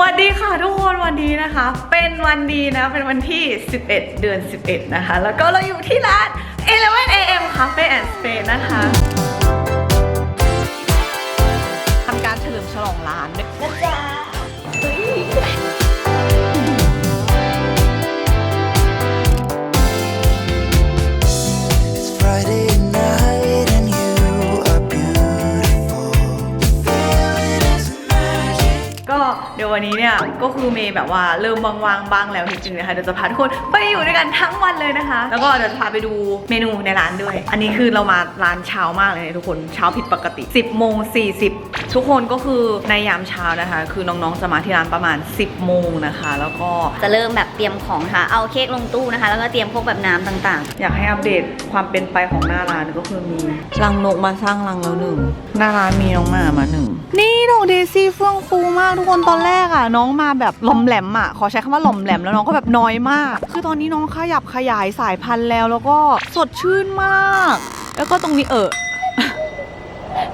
วัสดีค่ะทุกคนวันนี้นะคะ เป็นวันดีนะ เป็นวันที่ 11 เดือน 11 นะคะ แล้วก็เราอยู่ที่ร้าน 11 AM Cafe and Space นะคะทำการเฉลิมฉลองร้านด้วยนะจ๊ะ ยววันนี้เนี่ยก็คือเมย์แบบว่าเริ่มว่างๆบ้างแล้วจริงๆนะคะเดี๋ยวจะพาทุกคนไปอยู่ด้วยกันทั้งวันเลยนะคะ แล้วก็เดี๋ยวจะพาไปดูเมนูในร้านด้วย อันนี้คือเรามาร้านเช้ามากเลยนะทุกคนเช้าผิดปกติ 10โมง40 ทุกคนก็คือในยามเช้านะคะ คือน้องๆจะมาที่ร้านประมาณ 10โมงนะคะ แล้วก็จะเริ่มแบบเตรียมของนะคะเอาเค้กลงตู้นะคะ แล้วก็เตรียมพวกแบบน้ำต่างๆ อยากให้อัปเดตความเป็นไปของหน้าร้านก็คือมีรังนกมาสร้างรังแล้วหนึ่งหน้าร้านมีน้องหมามาหนึ่งนี่ดอกเดซี่เฟื่องฟูมากทุกคนตอนแรกกอะน้องมาแบบหลอมแหลมอะขอใช้คำว่าหลอมแหลมแล้วน้องก็แบบน้อยมาก คือตอนนี้น้องขยับขยายสายพันธุ์แล้วแล้วก็สดชื่นมาก แล้วก็ตรงนี้เออ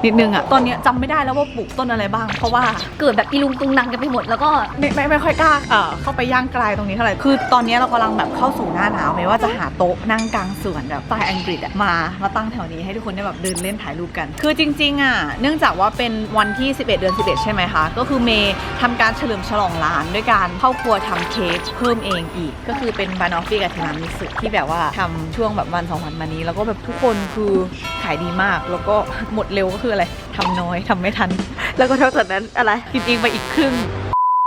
นิดนึงอะตอนเนี้ยจำไม่ได้แล้วว่าปลูกต้นอะไรบ้าง เพราะว่าเกิดแบบอีลุงตุงนังกันไปหมดแล้วก็ ไม่ไม่ไม่ค่อยกล้าเอ่อเข้าไปย่างไกลตรงนี้เท่าไหร่ คือตอนนี้เรากำลังแบบเข้าสู่หน้าหนาวไม่ว่าจะหาโต๊ะนั่งกลางสวนแบบสไตล์อังกฤษอะมา มาตั้งแถวนี้ให้ทุกคนได้แบบเดินเล่นถ่ายรูปกัน คือจริงๆอะเนื่องจากว่าเป็นวันที่ 11 เดือน 11 ใช่ไหมคะ ก็คือเมย์ทำการเฉลิมฉลองร้านด้วยการเข้าครัวทำเค้กเพิ่มเองอีก ก็คือเป็นบานอฟฟี่กับทีรามิสุที่แบบว่าทำช่วงแบบวันสองวันมานี้ แล้วก็แบบทุกคนคือขายดีมาก แล้วก็หมดเร็วก็คืออะไรทำน้อยทำไม่ทัน แล้วก็เท่าจากนั้นอะไรกินเองไปอีกครึ่ง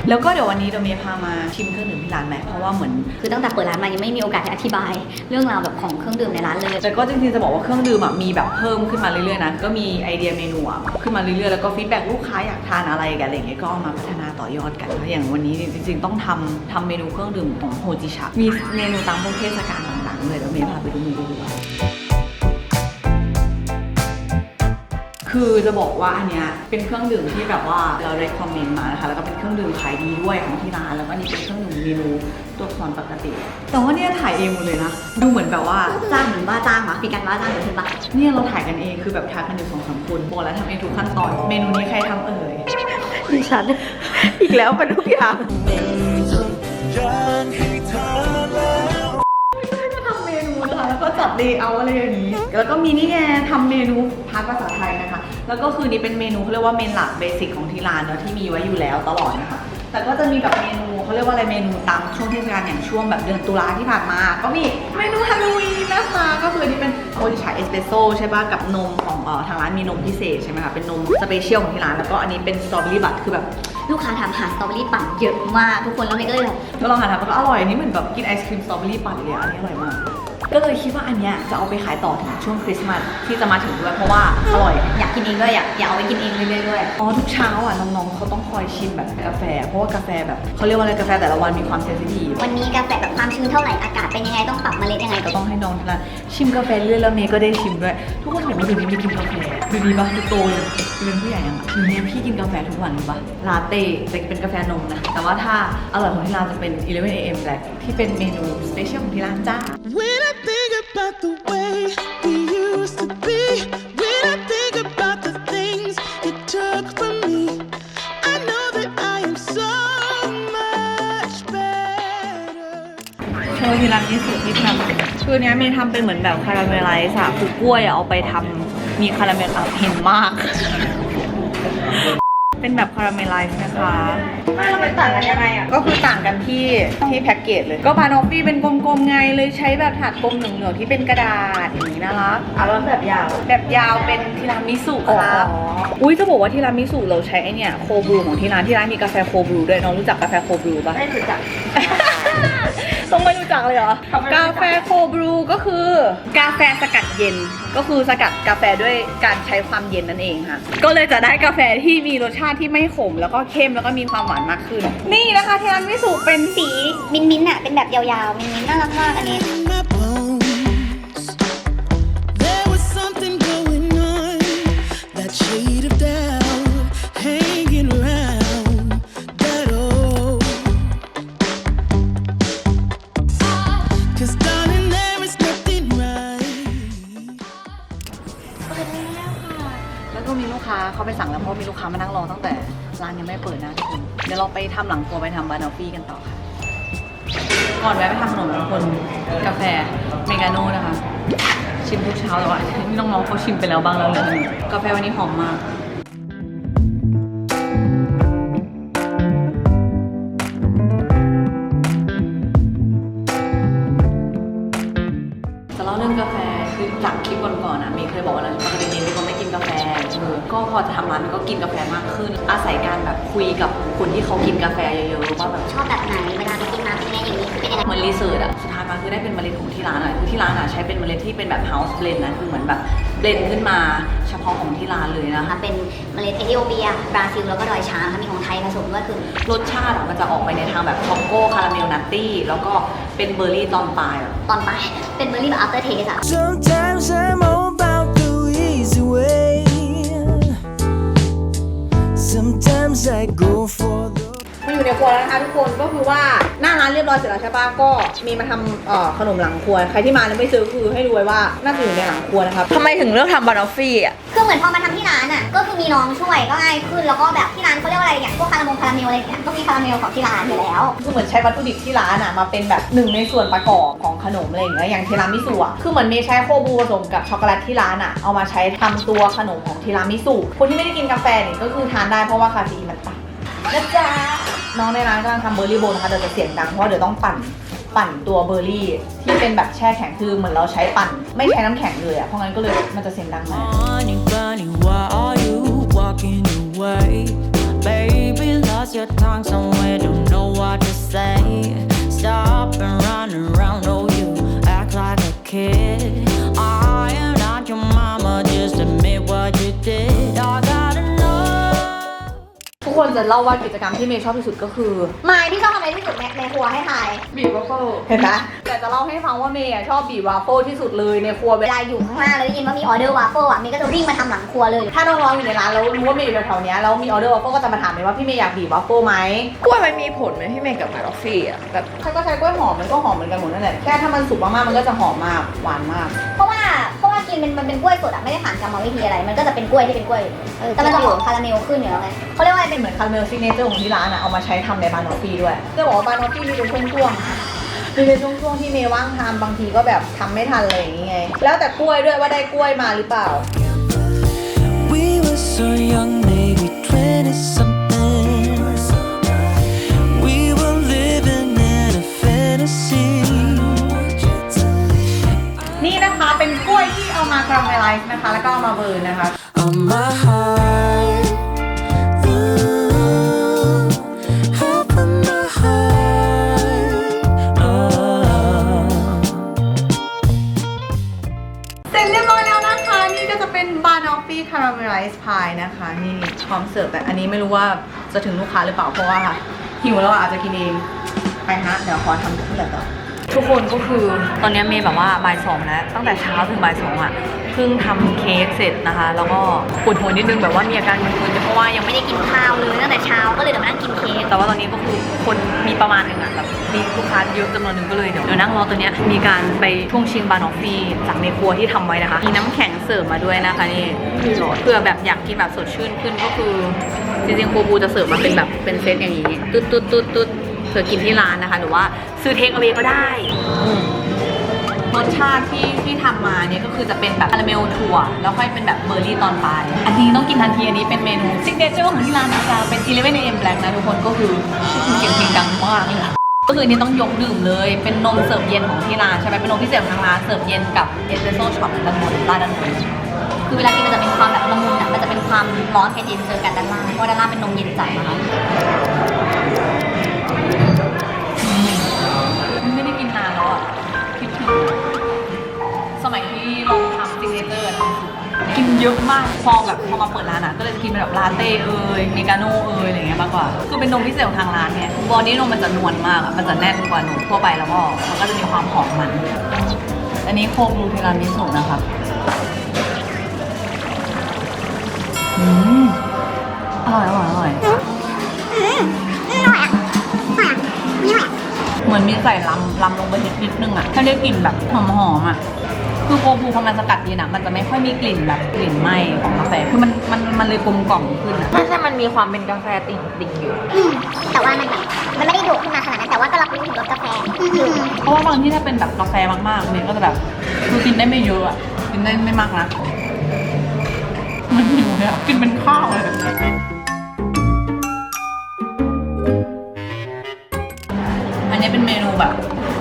แล้วก็เดี๋ยววันนี้เดี๋ยวเมย์พามาชิมเครื่องดื่มที่ร้านไหมเพราะว่าเหมือนคือตั้งแต่เปิดร้านมายังไม่มีโอกาสได้อธิบาย เรื่องราวแบบของเครื่องดื่มในร้านเลยแต่ก็จริงๆจะบอกว่าเครื่องดื่มอะมีแบบเพิ่มขึ้นมาเรื่อยๆนะก็มีไอเดียเมนูอะขึ้นมาเรื่อยๆแล้วก็ฟีดแบ็กลูกค้าอยากทานอะไรกันอะไรอย่างเงี้ยก็เอามาพัฒนาต่อยอดกันแล้วอย่างวันนี้จริงๆ ต้องทำทำเมนูเครื่องดื่มของโฮจิชะมีเมนูตามพวกเทศกาลต่างๆเลยแล้วเมย์พาไปดูเมนูดีกว่า คือจะบอกว่าอันเนี้ยเป็นเครื่องดื่มที่แบบว่าเราได้คอมเมนต์มานะคะ แล้วก็เป็นเครื่องดื่มขายดีด้วยของที่ร้าน แล้วก็นี่เป็นเครื่องดื่มเมนูตัวสอนปกติ แต่ว่าเนี่ยถ่ายเองหมดเลยนะ ดูเหมือนแบบว่าจ้างเหมือนว่าจ้างหมาปีกันว่าจ้างเหมือนเพื่อนบ้านเนี่ยเราถ่ายกันเองคือแบบถ่ายกันอยู่สองสามคนบอกแล้วทำเองทุกขั้นตอน เมนูนี้ใครทำเอ่ยดิฉัน อีกแล้วเป็นทุกอย่าง นะคะแล้วก็จัดเลเยอร์อะไรอย่างนี้ แล้วก็มีนี่ไงทำเมนูพาร์ทภาษาไทยนะคะ แล้วก็คือนี่เป็นเมนูเขาเรียกว่าเมนหลักเบสิกของที่ร้านเนอะที่มีไว้อยู่แล้วตลอดนะคะ แต่ก็จะมีแบบเมนูเขาเรียกว่าอะไรเมนูตามช่วงเทศกาลอย่างช่วงแบบเดือนตุลาที่ผ่านมา ก็มีเมนูฮาโลวีนนะคะก็คือนี่เป็นโอดิชาเอสเปรสโซ่ใช่ป่ะกับนมของเอ่อทางร้านมีนมพิเศษใช่ไหมคะเป็นนมสเปเชียลของที่ร้านแล้วก็อันนี้เป็นสตรอเบอรี่บัตคือแบบ ลูกค้าถามหาสตรอเบอรี่ปั่นเยอะมากทุกคนแล้วเมย์ก็เลยแบบก็ลองหาทานมันก็อร่อยอันนี้เหมือนแบบกินไอศครีมสตรอเบอรี่ปั่นเลยอะอันนี้อร่อยมาก ก็เลยคิดว่าอันเนี้ยจะเอาไปขายต่อถึงช่วงคริสต์มาสที่จะมาถึงด้วยเพราะว่าอร่อย อยากกินเองด้วยอยากอยากเอาไปกินเองเรื่อยๆด้วยอ๋อทุกเช้าอะน้องๆเขาต้องคอยชิมแบบกาแฟ เพราะว่ากาแฟแบบเขาเรียกว่าอะไรกาแฟแต่ละวันมีความเซนซิทีฟวันนี้กาแฟแบบความชื้นเท่าไหร่อากาศเป็นยังไงต้องปรับเมล็ดยังไงก็ต้องให้น้องทานชิมกาแฟเรื่อยแล้วเมย์ก็ได้ชิมด้วย ทุกคนเห็นว่าเดี๋ยวนี้ไม่กินกาแฟดูดีปะดูโตเลย ดูเป็นผู้ใหญ่ยังอะเดี๋ยวนี้พี่กินกาแฟทุกวันรู้ปะลาเต้แต่เป็นกาแฟนมนะ แต่ว่าถ้าอร่อยของที่ร้านจะเป็น 11 AM Black ที่เป็นเมนูสเปเชียลของที่ร้านจ้า When I think about the way we used to be, when I think about the things you took from me, I know that I am so much better. โชว์ทีรามิสุที่ทำคือเนี้ยเมย์ทำเป็นเหมือนแบบคาราเมลไลซ์อะคือกล้วยอะเอาไปทำ มีคาราเมลอะเห็นมาก เป็นแบบคาราเมลไลซ์นะคะไม่เราไปต่างกันยังไงอะ ก็คือต่างกันที่ที่แพ็กเกจเลย ก็บานอฟฟี่เป็นกลมๆไงเลยใช้แบบถาดกลมเหลืองๆที่เป็นกระดาษอย่างนี้น่ารักอะแล้วแบบยาว แบบยาวเป็นทีรามิสุครับ อุ้ยจะบอกว่าทีรามิสุเราใช้ไอเนี่ยโคบรูของที่ร้านที่ร้านมีกาแฟโคบรูด้วยน้องรู้จักกาแฟโคบรูปะไม่รู้จักต้องไม่รู้จักเลยเหรอ กาแฟโคบรูก็คือกาแฟสกัด เย็น ก็คือสกัดกาแฟด้วยการใช้ความเย็นนั่นเองค่ะ ก็เลยจะได้กาแฟที่มีรสชาติที่ไม่ขม แล้วก็เข้มแล้วก็มีความหวานมากขึ้น นี่นะคะเทียนมิสุเป็นสีมิ้นท์มิ้นท์อะเป็นแบบยาวๆมิ้นท์มิ้นท์น่ารักมากอันนี้ In my bones, there was something going on. That shade of doubt เดี๋ยวเราไปทำหลังครัวไปทำบานอฟฟี่กันต่อค่ะ ก่อนแวะไปทำขนมบางคนกาแฟเมกาโน่นะคะ ชิมทุกเช้าแต่ว่านี่น้องๆเขาชิมไปแล้วบ้างแล้วเหลยกาแฟวันนี้หอมมาก ที่เขากินกาแฟเยอะๆว่าแบบชอบแบบไหนเวลาไปกินมาเป็นยังไงอย่างนี้คือเป็นยังไงเหมือนรีเสิร์ชอะสุดท้ายมาคือได้เป็นเมล็ดของที่ร้านอะคือที่ร้านอะใช้เป็นเมล็ดที่เป็นแบบ house blend นะคือเหมือนแบบเบลนขึ้นมาเฉพาะของที่ร้านเลยนะคะนะคะเป็นเมล็ดเอธิโอเปียบราซิลแล้วก็ดอยช้างค่ะมีของไทยผสมด้วยคือรสชาติอะมันจะออกไปในทางแบบช็อกโกคาราเมลนัตตี้แล้วก็เป็นเบอร์รี่ตอนปลายอะตอนปลายเป็นเบอร์รี่แบบ after taste อะ Sometimes I'm about the easy way. Sometimes I go for the มาอยู่ในครัวแล้วนะคะทุกคนก็คือว่าหน้าร้านเรียบร้อยเสร็จแล้วใช่ปะก็มีมาทำเอ่อขนมหลังครัว ใครที่มาแล้วไม่ซื้อคือให้ดูไว้ว่าน่าจะอยู่ในหลังครัวนะครับทำไมถึงเลือกทำบานอฟฟี่อะ คือเหมือนพอมาทำที่ร้านอะ ก็คือมีน้องช่วยก็ง่ายขึ้น แล้วก็แบบที่ร้านเขาเรียกว่าอะไรอย่างพวกคาราเมลคาราเมลอะไรอย่างเงี้ย ก็มีคาราเมลของที่ร้านอยู่แล้ว คือเหมือนใช้วัตถุดิบที่ร้านอะมาเป็นแบบหนึ่งในส่วนประกอบของขนมอะไรอย่างเงี้ยอย่างทีรามิสุอะคือเหมือนเมย์ใช้โคบูผสมกับช็อกโกแลตที่ร้านอะเอามาใช้ทำตัวขนมของทีรามิสุคนที่ไม่ได้กินกาแฟเนี่ยก็คือทานได้เพราะว่าคาเฟอีนมันต่ำนะจ๊ะ น้องในร้านกำลังทำเบอร์รี่โบนนะคะเดี๋ยวจะเสียงดังเพราะเดี๋ยวต้องปั่นปั่นตัวเบอร์รี่ ที่เป็นแบบแช่แข็งคือเหมือนเราใช้ปั่น ไม่ใช้น้ำแข็งเลยอะเพราะงั้นก็เลยมันจะเสียงดังหน่อย Honey bunny, why are you walking away? Baby, lost your tongue somewhere, don't เล่าว่ากิจกรรมที่เมย์ชอบที่สุดก็คือมายที่ชอบทำอะไรที่สุดในในครัวให้ทายบีบวาฟเฟิลเห็นไหมแต่จะเล่าให้ฟังว่าเมย์อะชอบบีบวาฟเฟิลที่สุดเลยในครัวเวเวลาลาอยู่ข้างหน้าแล้วได้ยินว่ามีออเดอร์วาเฟิลอะมีก็จะวิ่งมาทำหลังครัวเลย ถ้าน้องๆอยู่ในร้านแล้วรู้ว่าเมย์อยู่แถวๆเนี้ยแล้วมีออเดอร์วาฟเฟิลก็จะมาถามเมย์ว่าพี่เมย์อยากบีบวาฟเฟิลไหมกล้วยมันมีผลไหมพี่เมย์กับบาร์ฟฟี่อะแบบใครก็ใช้กล้วยหอมมันก็หอมเหมือนกันหมดนั่นแหละแค่ถ้ามันสุกมากๆมันก็จะหอมมากหวานมาก เพราะว่า เพราะว่ากินเป็นมันเป็นกล้วยสดอะไม่ได้ผ่านกรรมวิธีอะไร มันก็จะเป็นกล้วยที่เป็นกล้วยแต่มันจะหอมคาราเมลขึ้นอยู่แล้วไงเขาเรียกว่าอะไรเป็เป็นนเหมือนคาราเมลซิกเนเจอร์ของที่ร้านอะเอามาใช้ทำในบานอฟฟี่ด้วยจะบอกว่าบานอฟฟี่มีเป็นช่วงๆมีเป็นช่วงๆที่เมย์ว่างทำบางทีก็แบบทำไม่ทันอะไรอย่างเงี้ยแล้วแต่กล้วยด้วยว่าได้กล้วยมาหรือเปล่า We were so young, เอามาคาราเมลไลซ์นะคะ แล้วก็เอามาเบิร์นนะคะ On my heart. Ooh, half of my heart. Oh. เสร็จเรียบร้อยแล้วนะคะ นี่ก็จะเป็นบานอฟฟี่คาราเมลไลซ์พายนะคะ นี่พร้อมเสิร์ฟแต่อันนี้ไม่รู้ว่าจะถึงลูกค้าหรือเปล่าเพราะว่าหิวแล้วอะอาจจะกินเอง ไปฮะ เดี๋ยวขอทำที่เหลือต่อ ทุกคนก็คือตอนนี้เมย์แบบว่าบ่ายสองแล้วตั้งแต่เช้าถึงบ่ายสองอะเพิ่งทำเค้กเสร็จนะคะ แล้วก็ปวดหัวนิดนึงแบบว่ามีอาการมึนๆเพราะว่ายังไม่ได้กินข้าวเลยตั้งแต่เช้าก็เลยเดี๋ยวมานั่งกินเค้กแต่ว่าตอนนี้ก็คือคนมีประมาณหนึงอะแบบมีลูกค้าเยอะจำนวนหนึ่งก็เลยเดี๋ยวเดี๋ยวนั่งรอตัวเนี้ยมีการไปช่วงชิงบานอฟฟี่จากในครัวที่ทำไว้นะคะ มีน้ำแข็งเสิร์ฟมาด้วยนะคะนี่เพื่อแบบอยากกินแบบสดชื่นขึ้นก็คือจริงๆโคบูจะเสิร์ฟมาเป็นแบบเป็นเซตอย่างนี้ตุ๊ดตุ๊ดตุ๊ดตุ๊ด เผื่อกินที่ร้านนะคะหรือว่าซื้อเทคเอาไว้ก็ได้อืมรสชาติที่ที่ทำมาเนี่ยก็คือจะเป็นแบบคาราเมลถั่ว แล้วค่อยเป็นแบบเบอร์รี่ตอนปลาย อันนี้ต้องกินทันทีอันนี้เป็นเมนูซิกเนเจอร์ของที่ร้านนะคะเป็น 11 AM Black นะทุกคนก็คือเสียงเพลงดังมากเลยค่ะก็คืออันนี้ต้องยกดื่มเลย เป็นนมเสิร์ฟเย็นของที่ร้านใช่ไหมเป็นนมพิเศษของทางร้านเสิร์ฟเย็นกับเอสเปรสโซ่ช็อตด้านบนร้านด้านบนคือเวลากินมันจะเป็นความแบบละมุนอะมันจะเป็นความร้อนเย็นเจอกันด้านล่างเพราะด้านล่างเป็นนมเย็นจัดนะคะ ลองทำซิกเนเจอร์ทำสูตรกินเยอะมากพอแบบพอมาเปิดร้านอะ ก็เลยจะกินเป็นแบบลาเต้เอยเมกาโน่เอยอะไรเงี้ยมากกว่า คือเป็นนมพิเศษของทางร้านไงบอดี้นมมันจะนวลมากอะมันจะแน่นกว่านมทั่วไปแล้วก็มันก็จะมีความหอมมัน อันนี้โคบูทีรามิสุนะครับอืมอร่อยอร่อยอร่อยเหมือนมีใส่ลำลำลงไปนิดนิดนึงอะถ้าได้กลิ่นแบบหอมๆอะ คือโคบูพอมันสกัดเย็นอะมันจะไม่ค่อยมีกลิ่นแบบกลิ่นไหม้ของกาแฟคือมันมันมันเลยกลมกล่อมขึ้นอะใช่ใช่มันมีความเป็นกาแฟติ่งติ่งๆอยู่ อืมแต่ว่ามันแบบมันไม่ได้ดุขึ้นมาขนาดนั้นแต่ว่าก็รับรู้ถึงรสกาแฟอยู่เพราะว่าบางที่ถ้าเป็นแบบกาแฟมากๆเนี่ยก็จะแบบคือกินได้ไม่เยอะอะกินได้ไม่มากนะมันหิวเลยอะกินเป็นข้าวเลย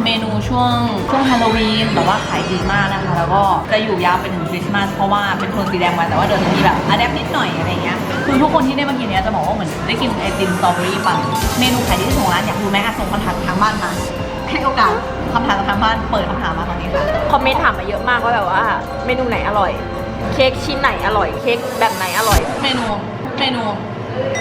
เมนูช่วงช่วงฮาโลวีนแต่ว่าขายดีมากนะคะ แล้วก็จะอยู่ยาวไปถึงคริสต์มาสเพราะว่าเป็นคนสีแดงมาแต่ว่าเดี๋ยวจะมีแบบอะแดปนิดหน่อยอะไรเงี้ยคือทุกคนที่ได้มากินเนี้ยจะบอกว่าเหมือนได้กินไอติมสตรอเบอรี่ปั่นเมนูขายดีที่สุดของร้านอยากรู้ไหมอะส่งคำถามทางบ้านมาให้โอกาสคำถามจากทางบ้านเปิดคำถามมาตอนนี้ค่ะคอมเมนต์ถามมาเยอะมากว่าแบบว่า เมนูไหนอร่อย เค้กชิ้นไหนอร่อย เค้กแบบไหนอร่อย เมนู เมนู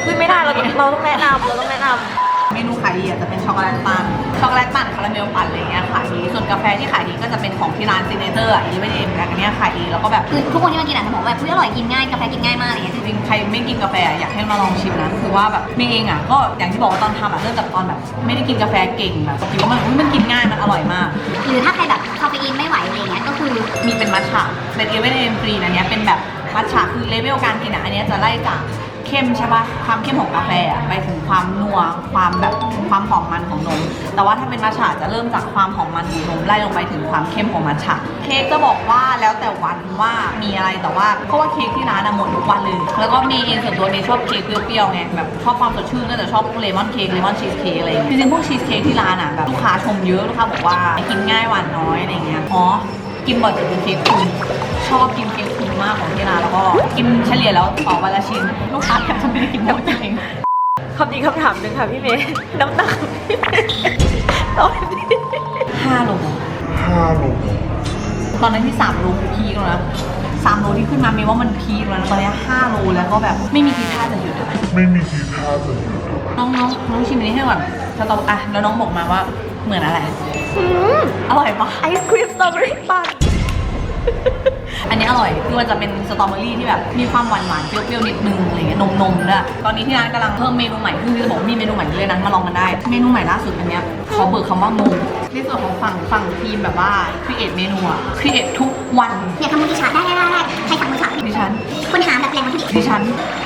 คุยไม่ได้เราต้องเราต้องแนะนำเราต้องแนะนำ เมนูขายดีอะจะเป็นช็อกโกแลตปั่นช็อกโกแลตปั่นคาราเมลปั่นอะไรเงี้ยขายดีส่วนกาแฟที่ขายดีก็จะเป็นของที่ร้านซิกเนเจอร์อะอีเวนต์เอ็มอันเนี้ยขายดีแล้วก็แบบคือทุกคนที่มากินอะจะบอกว่าอุ้ยอร่อยกินง่ายกาแฟกินง่ายมากอะไรเงี้ยจริงๆใครไม่กินกาแฟอยากให้มาลองชิมนะคือว่าแบบเมย์เองอะก็อย่างที่บอกว่าตอนทำอะเริ่มจากตอนแบบ ไม่ได้กินกาแฟเก่งแบบคิดว่ามันอุ๊ยมันกินง่ายมันอร่อยมาก หรือถ้าใครแบบคาเฟอีนไม่ไหวอะไรเงี้ยก็คือมีเป็นมัทฉะเป็นเอเวนเอ็มฟรีอันเนี้ยเป็นแบบมัทฉะคือเลเวลการกินอะอันเนี้ยจะไล่จาก เข้มใช่ปะความเข้มของกาแฟอะไปถึงความนัวความแบบความหอมมันของนม แต่ว่าถ้าเป็นมัทฉะจะเริ่มจากความหอมมันของนมไล่ลงไปถึงความเข้มของมัทฉะเค้กจะบอกว่าแล้วแต่วันว่ามีอะไรแต่ว่าเพราะว่าเค้กที่ร้านอะหมดทุกวันเลยแล้วก็มย์เองส่วนตัวเมย์ชอบเค้กเปรี้ยวๆไงแบบชอบความสดชื่นก็จะชอบพวกเลมอนเค้กเลมอนชีสเค้กอะไรจริงๆพวกชีสเค้กที่ร้านอะแบบลูกค้าชมเยอะลูกค้าบอกว่ากินง่ายหวานน้อยอะไรเงี้ยอ๋อ กินบ่อยจะกินเค้กคุณชอบกินเค้กคุณมากของที่ร้านแล้วก็กินเฉลี่ยแล้วต่อวันละชิ้นลูกค้าแทบจะไม่ได้กินได้จริงคำนี้คำถามหนึ่งค่ะพี่เมย์น้ำหนักพี่เมย์ตอนนี้ห้าโลตอนนั้นที่สามโลคือพีคแล้วนะสามโลที่ขึ้นมาเมย์ว่ามันพีคแล้วนะตอนนี้ห้าโลแล้วก็แบบไม่มีทีท่าจะหยุดอะไม่มีทีท่าจะหยุดน้องน้องน้องชิมอันนี้ให้ก่อนสตรออะแล้วน้องบอกมาว่า เหมือนอะไร อร่อยปะไอศครีมสตรอเบอรี่ปั่น อันนี้อร่อยคือมันจะเป็นสตรอเบอรี่ที่แบบมีความหวานหวานๆเปรี้ยวๆนิดนึงอะไรเงี้ยนมนมๆด้วยตอนนี้ที่ร้านกำลังเพิ่มเมนูใหม่คือจะบอกว่ามีเมนูใหม่เลยนะมาลองกันได้ เมนูใหม่ล่าสุดอันเนี้ยขอเบิกคำว่างงในส่วนของฝั่งฝั่งทีมแบบว่าครีเอทเมนูอะครีเอททุกวันเนี่ยทำมือที่ชาร์จได้ได้ได้ได้ใครทำมือชาร์จดิฉันคนหาแบบแรงวัตถุดิบดิฉัน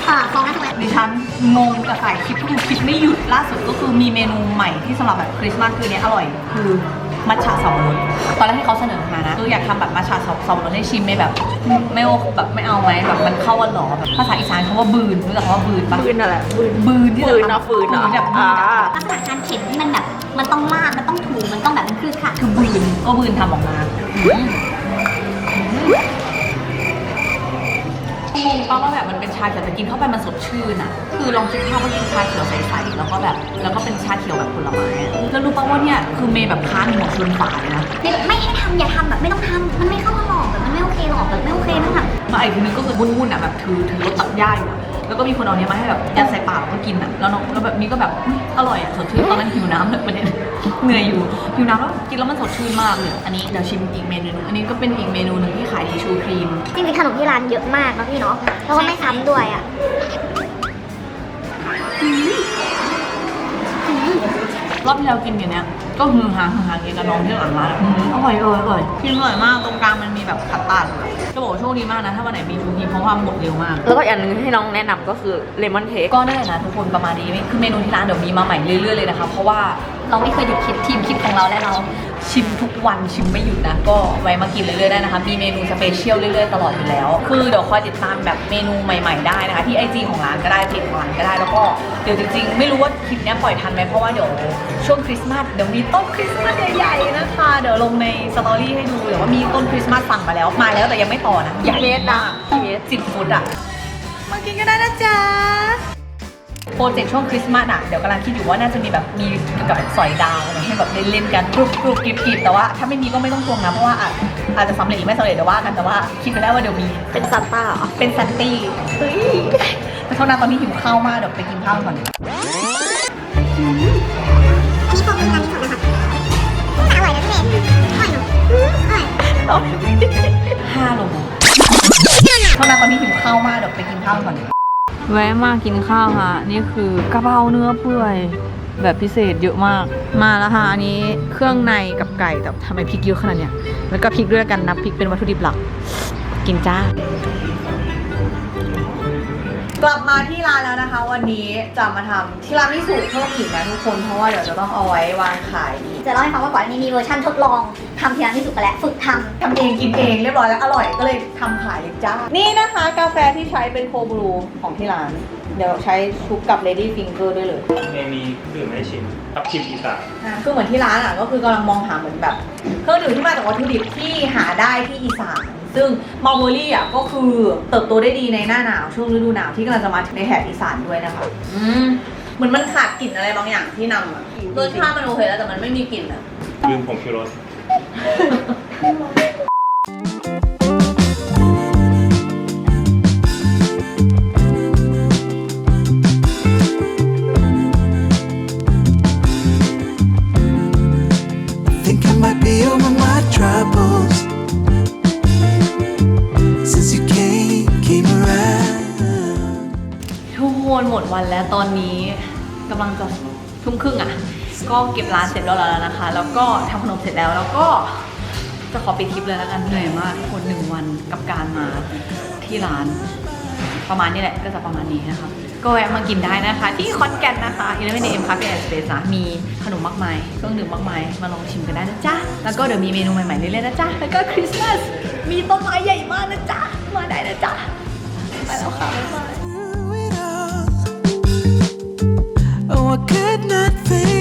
เอ่อฟองน่าจะแบบดิฉันงงกับสายคิดก็คือคิดไม่หยุดล่าสุดก็คือมีเมนูใหม่ที่สำหรับแบบคริสต์มาสคืออนเนี้ยอร่อยคือ มัทฉะสับปะรดตอนแรกที่เขาเสนอมานะคืออยากทำแบบมัทฉะสับปะรดให้ชิมไม่แบบ ไม่โอแบบไม่เอาไหมแบบมันเข้ากันหรอแบบภาษาอีสานเขาว่าบืนรู้จักคำว่าบืนปะฟืนอะไรฟืนบืนที่ฟืนจะเนาะทำฟืนเนาะแบบบือ่านอะลักษณะการเข็นที่มันแบบ มันต้องลากมันต้องถูมันต้องแบบมันคือค่ะ คือบืนก็บืนทำออกมา อืมงงป้าว่าแบบมันเป็นชาเขียวแต่กินเข้าไปมันสดชื่นอะ คือลองคิดภาพว่ากินชาเขียวใสๆแล้วก็แบบแล้วก็เป็นชาเขียวแบบผลไม้อะแล้วรู้ป่าว่าเนี่ยคือเมย์แบบค้านหัวชวนฝาเลยนะไม่ไม่ให้ทำอย่าทำแบบไม่ต้องทำมันไม่เข้ามาหรอกแบบมันไม่โอเคหรอกแบบไม่โอเคไม่ต้องทำมาอีกทีนึงก็คือวุ่นๆอะแบบถือถือรถตัดหญ้าอยู่อะ แล้วก็มีคนเอาเนี้ยมาให้แบบยัดใส่ปากแล้วก็กินอะแล้วน้องแล้วแบบนี้ก็แบบอุ๊ยอร่อยอะสดชื่นตอนนั้นหิวน้ำเลยประเด็นเหนื่อยอยู่หิวน้ำแล้วกินแล้วมันสดชื่นมากเลยอันนี้เดี๋ยวชิมอีกเมนูหนึงอันนี้ก็เป็นอีกเมนูหนึ่งที่ขายดีชูครีม จริงๆขนมที่ร้านเยอะมากนะพี่เนาะแล้วก็ไม่ซ้ำด้วยอะรอบที่เรากินอย่างเนี้ย ก็ฮือฮาฮือฮากินกับน้องที่หลังร้านอะอืมอร่อยเลยอร่อยกินอร่อยมากตรงกลางมันมีแบบขัดตัดจะบอกว่าโชคดีมากนะ ถ้าวันไหนมีชูครีมเพราะว่าหมดเร็วมาก แล้วก็อย่างหนึงให้น้องแนะนำก็คือเลมอนเค้ก ก็นั่นแหละนะทุกคนประมาณนี้คือเมนูที่ร้านเดี๋ยวมีมาใหม่เรื่อยๆเลยนะคะ เพราะว่า เราไม่เคยหยุดคิดทีมคิดของเราและเราชิมทุกวันชิมไม่หยุดนะ ก็ไว้มากินเรื่อยๆได้นะคะ มีเมนูสเปเชียลเรื่อยๆ ตลอดอยู่แล้ว คือเดี๋ยวคอยติดตามแบบเมนูใหม่ๆได้นะคะ ที่ไอจีของร้านก็ได้เพจของร้านก็ได้แล้วก็เดี๋ยวจริงๆ ไม่รู้ว่าคลิปนี้ปล่อยทันไหมเพราะว่าเดี๋ยวช่วงคริสต์มาสเดี๋ยวมีต้นคริสต์มาสใหญ่ๆนะคะเดี๋ยวลงในสตอรี่ให้ดูเดี๋ยวว่ามีต้นคริสต์มาสสั่งมาแล้วมาแล้วแต่ยังไม่ต่อนะใหญ่เมตรนะเมตรสิบฟุตอะมากินกันได้นะจ๊ะ โปรเจกต์ช่วงคริสต์มาสอะเดี๋ยวกำลังคิดอยู่ว่าน่าจะมีแบบมีเกี่ยวกับแบบสอยดาวอะไรให้แบบเล่นๆกันกรุบกรุบกริบกริบแต่ว่าถ้าไม่มีก็ไม่ต้องทวงนะเพราะว่าอาจอาจจะสำเร็จหรือไม่สำเร็จเดี๋ยวว่ากันแต่ว่าคิดไปแล้ว่าเดี๋ยวมีเป็นซันต้าเหรอเป็นซันตี้เฮ้ยแต่เท่านั้นตอนนี้หิวข้าวมากเดี๋ยวไปกินข้าวก่อนอันนี้พอเป็นการนี้ของนะคะอร่อยนะพี่เมย์อร่อยเนาะอร่อยห้าโลเท่านั้นตอนนี้หิวข้าวมากเดี๋ยวไปกินข้าวก่อน แวะมากินข้าวค่ะ นี่คือกระเพราเนื้อเปื่อย แบบพิเศษเยอะมาก มาแล้วค่ะอันนี้เครื่องในกับไก่แต่ทำไมพริกเยอะขนาดเนี้ยแล้วก็พริกด้วยกันนับพริกเป็นวัตถุดิบหลัก กินจ้า กลับมาที่ร้านแล้วนะคะ วันนี้จะมาทำที่ร้านมิสุเพิ่มอีกนะทุกคนเพราะว่าเดี๋ยวจะต้องเอาไว้วางขายอีกจะเล่าให้ฟังว่าก่อนอันนี้มีเวอร์ชันทดลองทำทีละที่สุดไปแล้วฝึกทำทำเองกินเองเรียบร้อยแล้วอร่อยก็เลยทำขายเลยจ้า นี่นะคะกาแฟที่ใช้เป็นโคบรูของที่ร้าน เดี๋ยวใช้ชุบกับ Lady Finger ด้วยเลยเมมีดื่มให้ชิมทับทิมอีสานอะคือเหมือนที่ร้านอะก็คือกำลังมองหาเหมือนแบบเครื่องดื่มที่มาจากวัตถุดิบที่หาได้ที่อีสาน ซึ่งมัลเบอรี่อะก็คือเติบโตได้ดีในหน้าหนาวช่วงฤดูหนาวที่กำลังจะมาถึงในแถบอีสานด้วยนะคะอืมเหมือนมันขาดกลิ่นอะไรบางอย่างที่นำอะรสชาติมันโอเคแล้วแต่มันไม่มีกลิ่นอะลืมผงชูรส ก็เก็บร้านเสร็จแล้วแล้วนะคะ แล้วก็ทำขนมเสร็จแล้วแล้วก็จะขอปิดคลิปเลยแล้วกันเหนื่อยมากทุกคนหนึ่งวันกับการมาที่ร้าน ประมาณนี้แหละก็จะประมาณนี้นะคะก็แวะมากินได้นะคะ ที่คอนแกนนะคะ11 AM Cafe and Space นะมีขนมมากมายเครื่องดื่มมากมาย มาลองชิมกันได้นะจ๊ะ แล้วก็เดี๋ยวมีเมนูใหม่ๆเรื่อยๆนะจ๊ะ แล้วก็คริสต์มาสมีต้นไม้ใหญ่มากนะจ๊ะ มาได้นะจ๊ะ ไปแล้วค่ะบ๊ายบาย through it all. Oh, I could